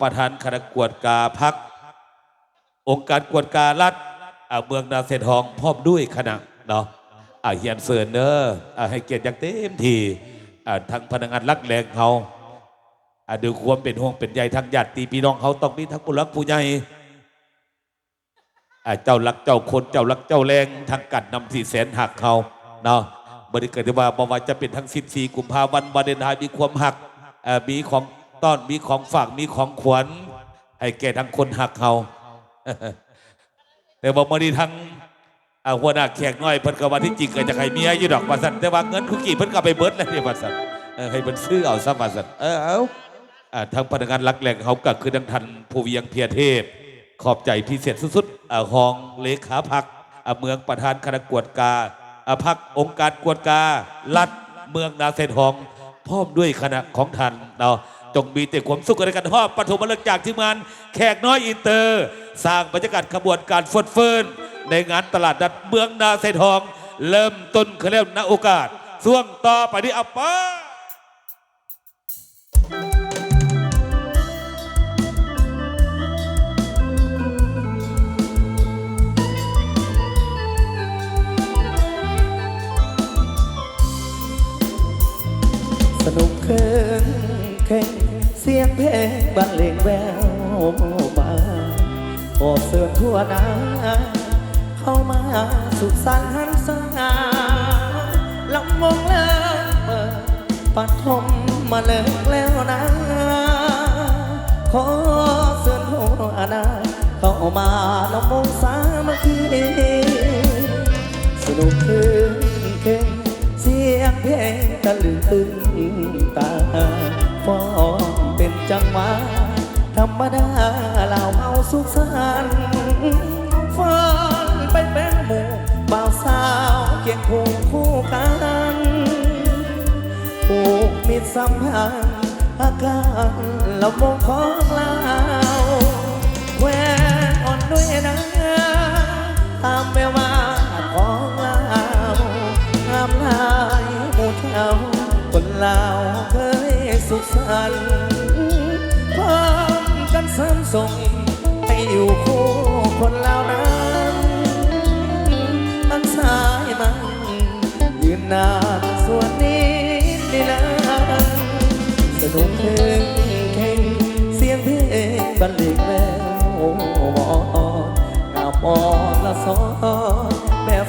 ประธานคณะกวดกาพัก องค์การกวดการรัฐอ่าเมืองนาเซทองพร้อมด้วยคณะเนาะอ่าเฮียนเซินเนอร์อ่าให้เกียรติอย่างเต็มที่อ่าทั้งพนักงานรักแรงเขาอ่าดูความเป็นห่วงเป็นใยทั้งญาติพี่น้องเขาต้องมีทั้งผู้หลักผู้ใหญ่อ่าเจ้ารักเจ้าคนเจ้ารักเจ้าแรงทั้งกัดนำสี่แสนหักเขาเนาะบริเกิดว่าบ่ว่าจะเป็นทั้งสิบสี่กุมภาพันธ์วาเลนไทน์มีความหักอ่ามีของ ต้อนมีของฝากมีของขวัญให้แก่ทั้งคนหักเขาแต่ว่ามื่อนี้ทั้งอาหัวหน้าแขกน้อยเพิ่นก็ว่าที่จริงก็จะให้เมียอยู่ดอกว่าซั่นแต่ว่าเงินคุกกี้เพิ่นก็ไปเบิดแล้วนี่ว่าซั่นให้เพิ่นซื้อเอาซะว่าซั่นเออเอาทางพนักงานรักแหล่งเขาก็คือดังทันผู้เวียงเพียเทพ ขอบใจพิเศษสุดๆอ่าหองเลขาพักเมืองประธานคณะกวดกาพักองค์การกวดกาลัดเมืองนาเซทองพร้อมด้วยคณะของท่านเนาะ จงมีแต่ความสุขในการทอดปฐมฤกษ์จากทีมงานแขกน้อยอินเตอร์ สร้างบรรยากาศขบวนการฟดเฟินในงานตลาดนัดเมืองนาเซทอง เริ่มต้นเขาเรียกณโอกาสช่วงต่อไปนี้อัปปาสนุกเคินเข่ง สียงเพลงบรรเลงแววมาโอบเสื่อทั่วนาเข้ามาสุขสันต์หันษาลำวงเลิกเปิดปัดทมมาเลิกแล้วนะขอเสื่อทั่วนาเข้ามาลำวงสามัคคีสนุกคืนเก่งเสียงเพลงตะลึงตึงตาฟอม เป็นจังหวะธรรมดาเราเอาสุขสันต์ฟันไปเป็นหมู่บ่าวสาวเกียงคู่คู่กันผูกมิตรสัมพันธ์อาการละมงของเราแหวนอ่อนด้วยนะตามแววมาของเรางามลายหมู่เท่าคนลาวเคยสุขสันต์ สริมส่งให้อยู่คู่คนเหล่านั้นมันสายมันยืนนานส่วนนี้นี่แหละสนุกเพลงเข่งเสียงเพลงบรรเลงแล้วมองามอ่อนละสอนแบบ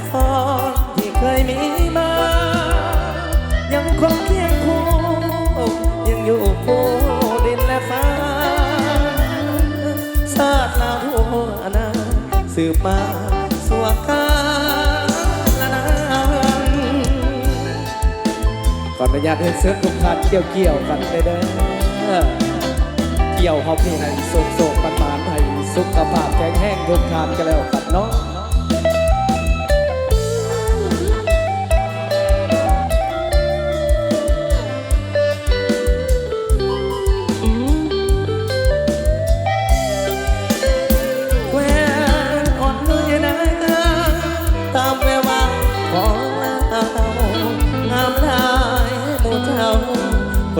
สืบมาสวกาละนานขออนุญาตให้เสื้อกุมพันเกี่ยวเกี่ยวกันเลยเด้อเกี่ยวเขาพี่ให้สุกโศกปันปานให้สุขภาพแข็งแห้งทุกทามกันแล้วกันเนาะ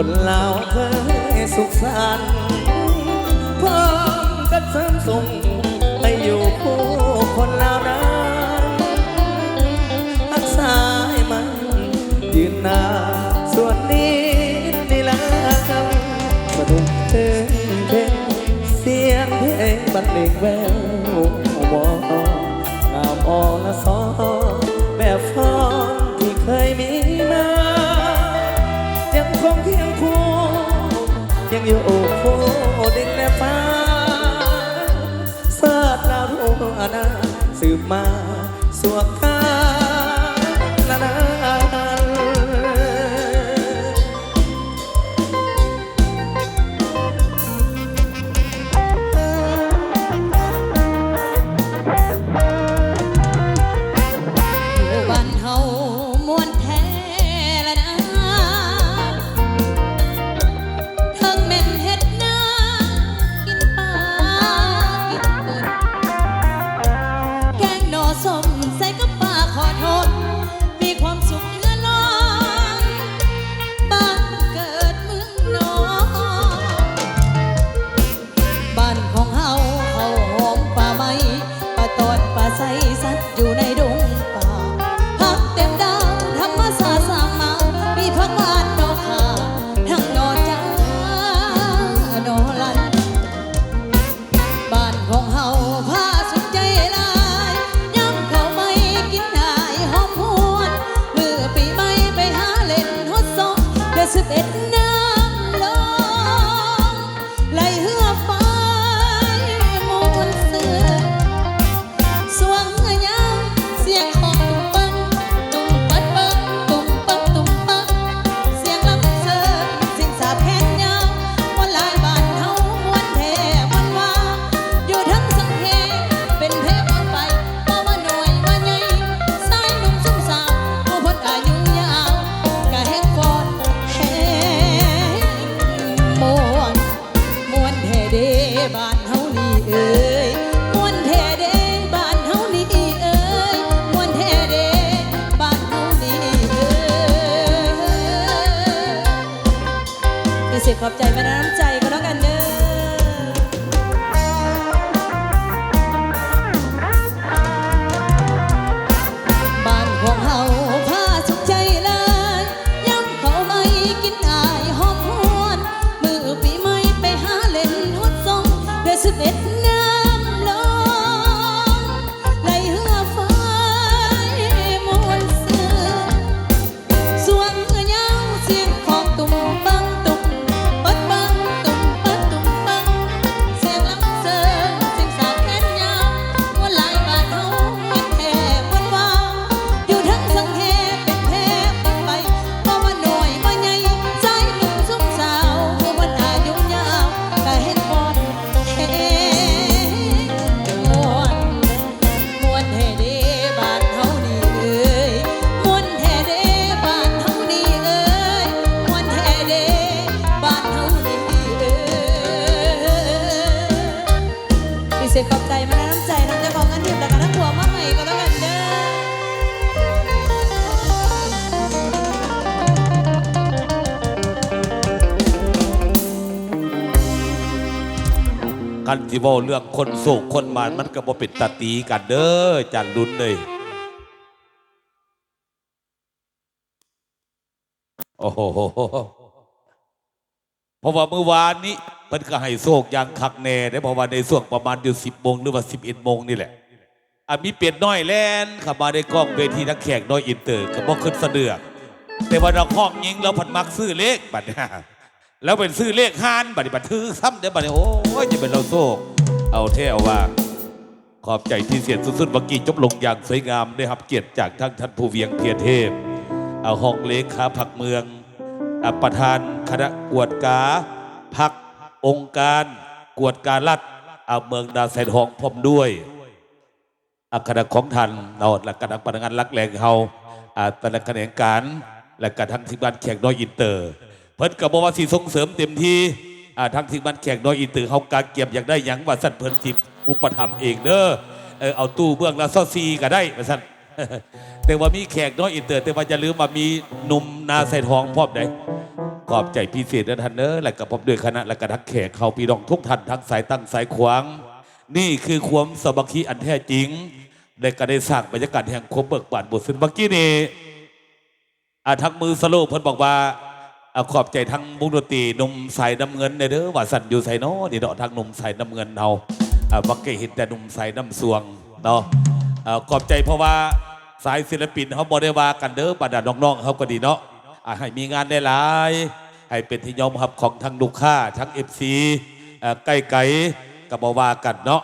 คนลาวเคยสุขสันต์พร้อมกันเสริมส่งให้อยู่คู่คนลาวนั้นรักษาให้มันยืนนานส่วนนี้นี่ละกันสนุกถึงเพลงเสียงเพลงบรรเลงแวว มาสวกาละนาบ้านเฮามวนแท้ละนะ ขอบใจแม่นะ ยพิเศษขอบใจมาน้ำใจทั้งเจ้าของเงินทิพย์และก็ทั้งผัวมาใหม่ก็แล้วกันเด้อกันที่เว่าเรื่องคนโศกคนมานมันก็บ่เป็นตาตีกันเด้อจันดุนเลยโอ้โหเพราะว่าเมื่อวานนี้ มันก็ให้โศกอย่างคักแน่ได้เพราะว่าในส่วงประมาณอยู่สิบโมงหรือว่าสิบเอ็ดโมงนี่แหละอะมีเป็ดน้อยแลนข้ามาในกล้องเวทีนักแขกน้อยอินเตอร์ก็บ่ขึ้นสะเดือกแต่ว่าเราห้องยิงเราผันมักซื้อเลขบัดเนี่ยแล้วเป็นซื้อเลขห้านบัดนี้บัดถือซ้ำเดี๋ยวบัดนี้โอ้ยจะเป็นเราโซกเอาเท่เอาว่า ขอบใจที่เสียนสุดๆเมื่อกี้จบลงอย่างสวยงามได้รับเกียรติจากทั้งท่านผู้เวียงเพียรเทพเอาห้องเลขาพักเมืองอะประธานคณะกวดกาพัก องค์การกวดการรัฐเอาเมืองดาแสนหองพร้อมด้วยอาคณะของท่านนาะและคณะพนักงานรักแรงเฮาอาแต่ละแขนงการ และกระทั้งทีมงานแขกน้อยอินเตอร์ เพิ่นก็บอกว่าสิส่งเสริมเต็มที่อาทั้งทีมงานแขกน้อยอินเตอร์เฮากาเก็บอยากได้ยังว่าสั่นเพิ่นสิอุปถัมภ์เองเด้อเออเอาตู้เบื้องละซอซีก็ได้ว่าสั่นแต่ว่ามีแขกน้อยอินเตอร์ แต่ว่าอย่าลืมว่ามีหนุ่มนาใส่ทองพร้อมได้ ขอบใจพิเศษนะท่านเนอและกับผมด้วยคณะและกระทักแขกเขาพี่น้องทุกท่านทั้งสายตั้งสายขวาง นี่คือความสมัคคีอันแท้จริงและก็ได้สร้างบรรยากาศแห่งความเบิกบานบทสินเมื่อกี้นี้อาทั้งมือสโลว์เพิ่นบอกว่าขอบใจทั้งมุกนตีนุ่มสายน้ำเงินเนี่ยเด้อว่าสันอยู่ใส่เนาะนี่เนาะทางนุ่มสายน้ำเงินเฮาอ่าบักเกเห็นแต่นุ่มสายน้ำสวงเนาะขอบใจเพราะว่าสายศิลปินเขาบ่ได้ว่ากันเด้อบรรดาน้องๆเขาก็ดีเนาะ ให้มีงานได้หลาย ให้เป็นที่ยอมรับของทั้งลูกค้าทั้งเอฟซีใกล้ไกลกับ่ว่ากันเนาะ